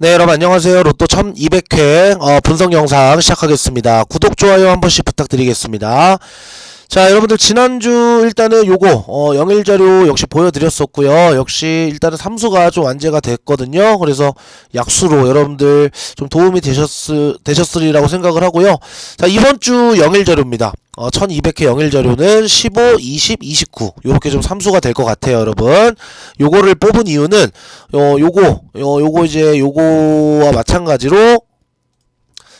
네, 여러분 안녕하세요. 로또 1200회 어, 분석 영상 시작하겠습니다. 구독, 좋아요 한 번씩 부탁드리겠습니다. 자, 여러분들 지난주 일단은 요거 어, 영일 자료 역시 보여드렸었고요. 역시 일단은 삼수가 좀 완제가 됐거든요. 그래서 약수로 여러분들 좀 도움이 되셨으, 되셨으리라고 생각을 하고요. 자, 이번 주 영일 자료입니다. 어, 1200회 영일 자료는 15, 20, 29 요렇게 좀 삼수가 될 것 같아요, 여러분. 요거를 뽑은 이유는 어, 요거 요, 요거 이제 요거와 마찬가지로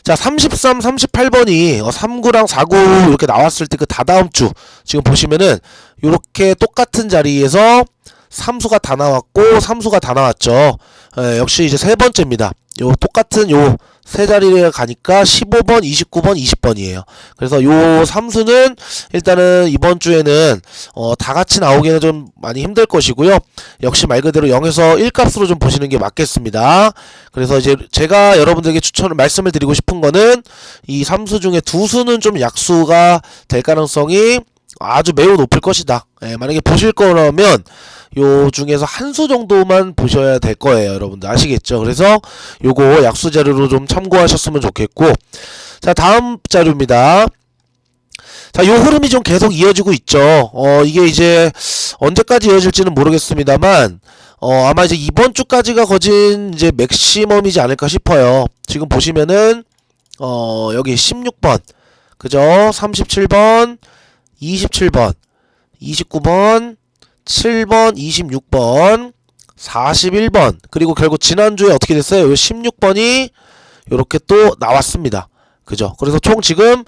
자, 33, 38번이 어, 39랑 49 이렇게 나왔을 때 그 다다음 주 지금 보시면은 요렇게 똑같은 자리에서 삼수가 다 나왔고 삼수가 다 나왔죠. 에, 역시 이제 세 번째입니다. 요 똑같은 요 세 자리에 가니까 15번, 29번, 20번이에요. 그래서 요 삼수는 일단은 이번 주에는 어, 다 같이 나오기는 좀 많이 힘들 것이고요. 역시 말 그대로 0에서 1값으로 좀 보시는 게 맞겠습니다. 그래서 이제 제가 여러분들에게 추천을 말씀을 드리고 싶은 거는 이 삼수 중에 두 수는 좀 약수가 될 가능성이 아주 매우 높을 것이다. 예, 만약에 보실 거라면 요 중에서 한 수 정도만 보셔야 될 거예요, 여러분들 아시겠죠? 그래서 요거 약수 자료로 좀 참고하셨으면 좋겠고, 자 다음 자료입니다. 자, 요 흐름이 좀 계속 이어지고 있죠. 어, 이게 이제 언제까지 이어질지는 모르겠습니다만, 어, 아마 이제 이번 주까지가 거진 이제 맥시멈이지 않을까 싶어요. 지금 보시면은, 어, 여기 16번, 그죠? 37번, 27번, 29번, 7번, 26번, 41번, 그리고 결국 지난주에 어떻게 됐어요? 요 16번이 요렇게 또 나왔습니다. 그죠? 그래서 총 지금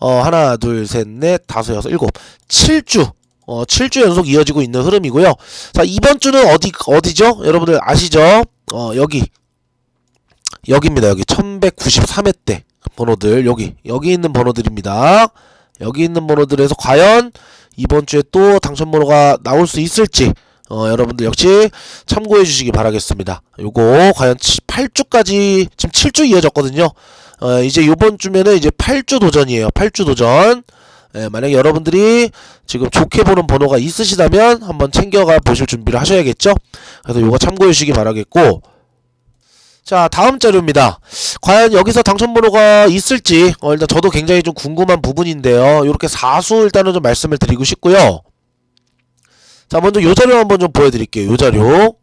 어, 하나, 둘, 셋, 넷, 다섯, 여섯, 일곱, 7주. 어, 7주 연속 이어지고 있는 흐름이고요. 자, 이번 주는 어디, 어디죠? 여러분들 아시죠? 어, 여기. 여기입니다. 여기 1193회 때 번호들. 여기. 여기 있는 번호들입니다. 여기 있는 번호들에서 과연 이번 주에 또 당첨 번호가 나올 수 있을지. 어, 여러분들 역시 참고해 주시기 바라겠습니다. 요거 과연 8주까지 지금 7주 이어졌거든요. 어, 이제 요번 주면은 이제 8주 도전이에요. 8주 도전. 예, 만약에 여러분들이 지금 좋게 보는 번호가 있으시다면 한번 챙겨가 보실 준비를 하셔야겠죠. 그래서 요거 참고해 주시기 바라겠고. 자, 다음 자료입니다. 과연 여기서 당첨 번호가 있을지 어, 일단 저도 굉장히 좀 궁금한 부분인데요. 요렇게 사수 일단은 좀 말씀을 드리고 싶고요. 자, 먼저 요 자료 한번 좀 보여드릴게요. 요 자료.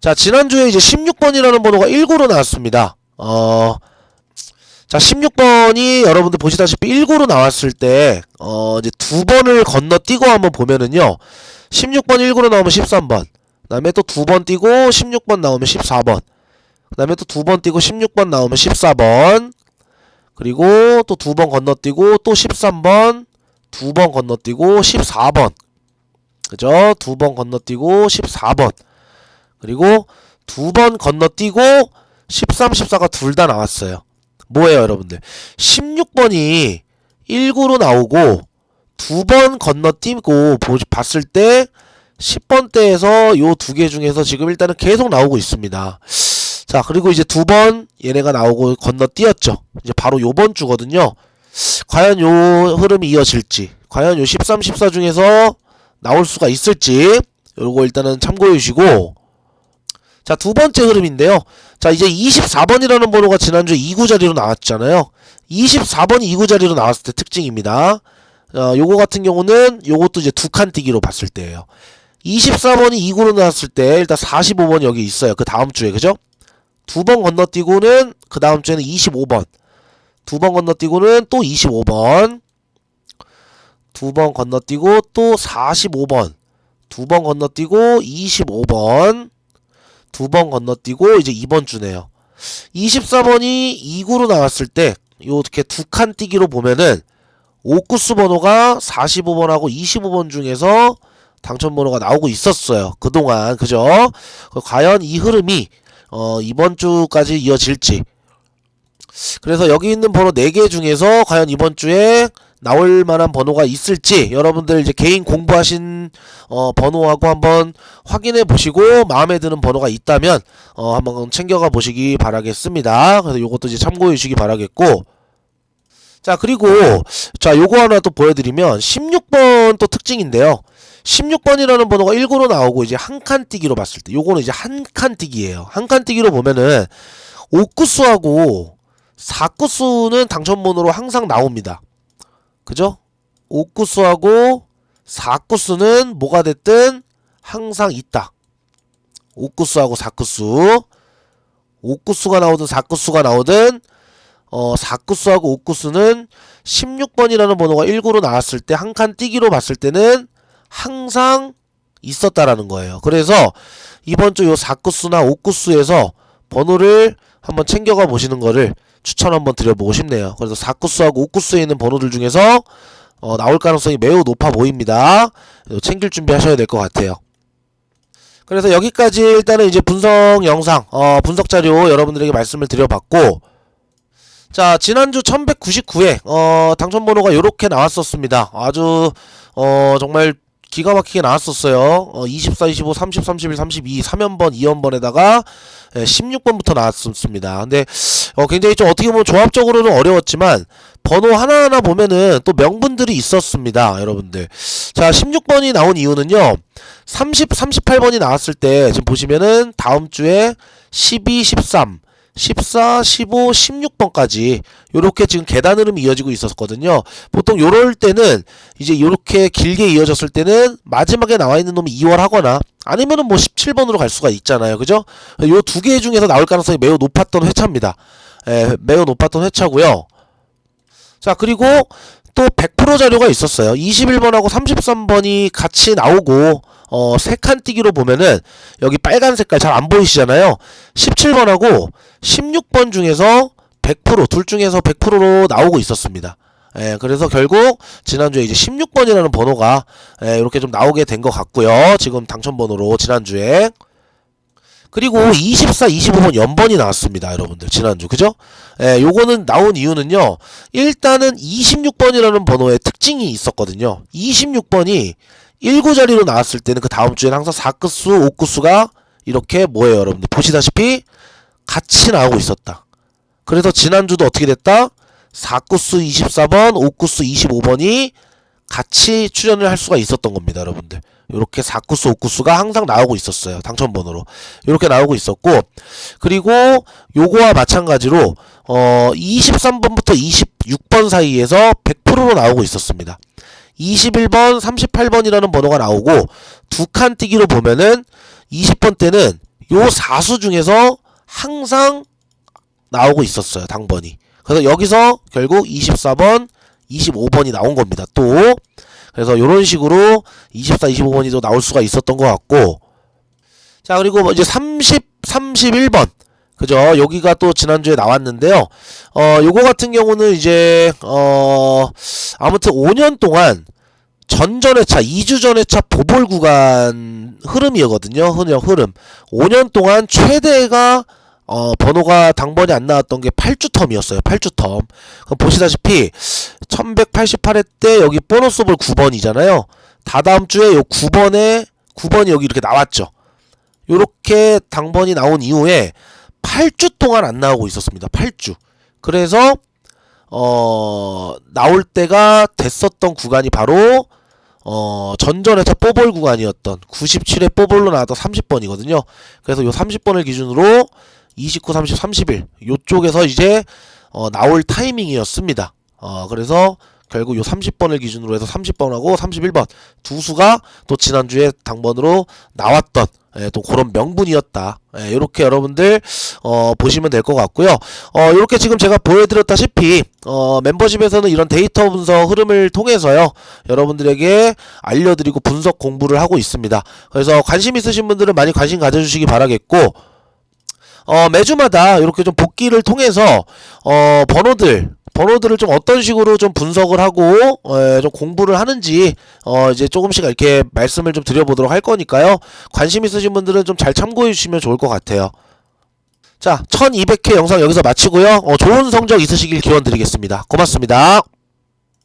자, 지난주에 이제 16번이라는 번호가 19로 나왔습니다. 어, 자, 16번이 여러분들 보시다시피 19로 나왔을 때, 어, 이제 두 번을 건너뛰고 한번 보면은요, 16번 19로 나오면 13번, 그 다음에 또 두 번 뛰고 16번 나오면 14번, 그 다음에 또 두 번 뛰고 16번 나오면 14번, 그리고 또 두 번 건너뛰고 또 13번, 두 번 건너뛰고 14번, 그죠? 두 번 건너뛰고 14번, 그리고 두 번 건너뛰고 13, 14가 둘 다 나왔어요. 뭐예요, 여러분들? 16번이 19로 나오고 두 번 건너뛰고 보, 봤을 때 10번대에서 요 두 개 중에서 지금 일단은 계속 나오고 있습니다. 자, 그리고 이제 두 번 얘네가 나오고 건너뛰었죠. 이제 바로 요번 주거든요. 과연 요 흐름이 이어질지, 과연 요 13, 14 중에서 나올 수가 있을지, 요거 일단은 참고해 주시고, 자, 두 번째 흐름인데요. 자, 이제 24번이라는 번호가 지난주에 2구 자리로 나왔잖아요. 24번이 2구 자리로 나왔을 때 특징입니다. 어, 요거 같은 경우는 요것도 이제 두 칸 뛰기로 봤을 때예요. 24번이 2구로 나왔을 때 일단 45번 여기 있어요. 그 다음 주에 그죠? 두 번 건너뛰고는 그 다음 주에는 25번. 두 번 건너뛰고는 또 25번. 두 번 건너뛰고 또 45번. 두 번 건너뛰고 25번. 두 번 건너뛰고 이제 이번 주네요. 24번이 2구로 나왔을 때 이렇게 두 칸 뛰기로 보면은 옥구수 번호가 45번하고 25번 중에서 당첨 번호가 나오고 있었어요. 그동안 그죠? 과연 이 흐름이 어, 이번 주까지 이어질지. 그래서 여기 있는 번호 4개 중에서 과연 이번 주에 나올 만한 번호가 있을지 여러분들 이제 개인 공부하신 어, 번호하고 한번 확인해 보시고 마음에 드는 번호가 있다면 어, 한번 챙겨가 보시기 바라겠습니다. 그래서 요것도 이제 참고해 주시기 바라겠고 자 그리고 자 요거 하나 또 보여드리면 16번 또 특징인데요. 16번이라는 번호가 1구로 나오고 이제 한 칸 뛰기로 봤을 때 요거는 이제 한 칸 뛰기예요. 한 칸 뛰기로 보면은 5구수하고 4구수는 당첨 번호로 항상 나옵니다. 그죠? 5구수하고 4구수는 뭐가 됐든 항상 있다. 5구수하고 4구수 5구수가 나오든 4구수가 나오든 어 4구수하고 5구수는 16번이라는 번호가 1구로 나왔을 때 한 칸 뛰기로 봤을 때는 항상 있었다라는 거예요. 그래서 이번 주 요 4구수나 5구수에서 번호를 한번 챙겨가 보시는 거를 추천 한번 드려보고 싶네요. 그래서 4구수하고 5구수에 있는 번호들 중에서 어, 나올 가능성이 매우 높아 보입니다. 챙길 준비하셔야 될 것 같아요. 그래서 여기까지 일단은 이제 분석 영상, 어, 분석 자료 여러분들에게 말씀을 드려봤고, 자, 지난주 1199회, 어, 당첨번호가 요렇게 나왔었습니다. 아주, 어, 정말 기가 막히게 나왔었어요. 어, 24, 25, 30, 31, 32, 3연번, 2연번에다가 16번부터 나왔었습니다. 근데, 어, 굉장히 좀 어떻게 보면 조합적으로는 어려웠지만, 번호 하나하나 보면은 또 명분들이 있었습니다. 여러분들. 자, 16번이 나온 이유는요. 30, 38번이 나왔을 때 지금 보시면은 다음 주에 12, 13, 14, 15, 16번까지 요렇게 지금 계단 흐름이 이어지고 있었거든요. 보통 요럴 때는 이제 요렇게 길게 이어졌을 때는 마지막에 나와 있는 놈이 2월 하거나 아니면은 뭐 17번으로 갈 수가 있잖아요. 그죠? 요 두 개 중에서 나올 가능성이 매우 높았던 회차입니다. 에, 매우 높았던 회차고요. 자, 그리고 또 100% 자료가 있었어요. 21번하고 33번이 같이 나오고 어, 세 칸 뛰기로 보면은 여기 빨간 색깔 잘 안 보이시잖아요. 17번하고 16번 중에서 100%둘 중에서 100%로 나오고 있었습니다. 예, 그래서 결국 지난주에 이제 16번이라는 번호가 예, 이렇게 좀 나오게 된 것 같고요. 지금 당첨 번호로 지난주에 그리고 24, 25번 연번이 나왔습니다, 여러분들. 지난주. 그죠? 예, 요거는 나온 이유는요. 일단은 26번이라는 번호의 특징이 있었거든요. 26번이 1구 자리로 나왔을 때는 그 다음 주에는 항상 4끝수, 5끝수가 이렇게 뭐예요, 여러분들. 보시다시피 같이 나오고 있었다. 그래서 지난주도 어떻게 됐다? 4끝수 24번, 5끝수 25번이 같이 출연을 할 수가 있었던 겁니다, 여러분들. 요렇게 4구수, 5구수가 항상 나오고 있었어요. 당첨번호로. 요렇게 나오고 있었고, 그리고 요거와 마찬가지로, 어, 23번부터 26번 사이에서 100%로 나오고 있었습니다. 21번, 38번이라는 번호가 나오고, 두 칸 뛰기로 보면은, 20번 때는 요 4수 중에서 항상 나오고 있었어요. 당번이. 그래서 여기서 결국 24번, 25번이 나온 겁니다. 또 그래서 이런 식으로 24, 25번이 또 나올 수가 있었던 것 같고 자 그리고 뭐 이제 30, 31번 그죠 여기가 또 지난주에 나왔는데요 어 요거 같은 경우는 이제 어 아무튼 5년 동안 전전회차 2주 전회차 보볼 구간 흐름이거든요 흐름 흐름 5년 동안 최대가 어, 번호가 당번이 안 나왔던 게 8주 텀이었어요. 8주 텀. 그럼 보시다시피 1188회 때 여기 보너스 볼 9번이잖아요. 다다음 주에 요 9번에 9번이 여기 이렇게 나왔죠. 요렇게 당번이 나온 이후에 8주 동안 안 나오고 있었습니다. 8주. 그래서 어, 나올 때가 됐었던 구간이 바로 어, 전전에서 뽀볼 구간이었던 97회 뽀볼로 나왔던 30번이거든요. 그래서 요 30번을 기준으로 29, 30, 31 요쪽에서 이제 어, 나올 타이밍이었습니다. 어, 그래서 결국 요 30번을 기준으로 해서 30번하고 31번 두 수가 또 지난주에 당번으로 나왔던 예, 또 그런 명분이었다. 예, 이렇게 여러분들 어, 보시면 될 것 같고요. 어, 이렇게 지금 제가 보여드렸다시피 어, 멤버십에서는 이런 데이터 분석 흐름을 통해서요 여러분들에게 알려드리고 분석 공부를 하고 있습니다. 그래서 관심 있으신 분들은 많이 관심 가져주시기 바라겠고 어, 매주마다 이렇게 좀 복귀를 통해서 어, 번호들 번호들을 좀 어떤 식으로 좀 분석을 하고 어, 좀 공부를 하는지 어, 이제 조금씩 이렇게 말씀을 좀 드려보도록 할 거니까요. 관심 있으신 분들은 좀 잘 참고해 주시면 좋을 것 같아요. 자, 1200회 영상 여기서 마치고요. 어, 좋은 성적 있으시길 기원 드리겠습니다. 고맙습니다.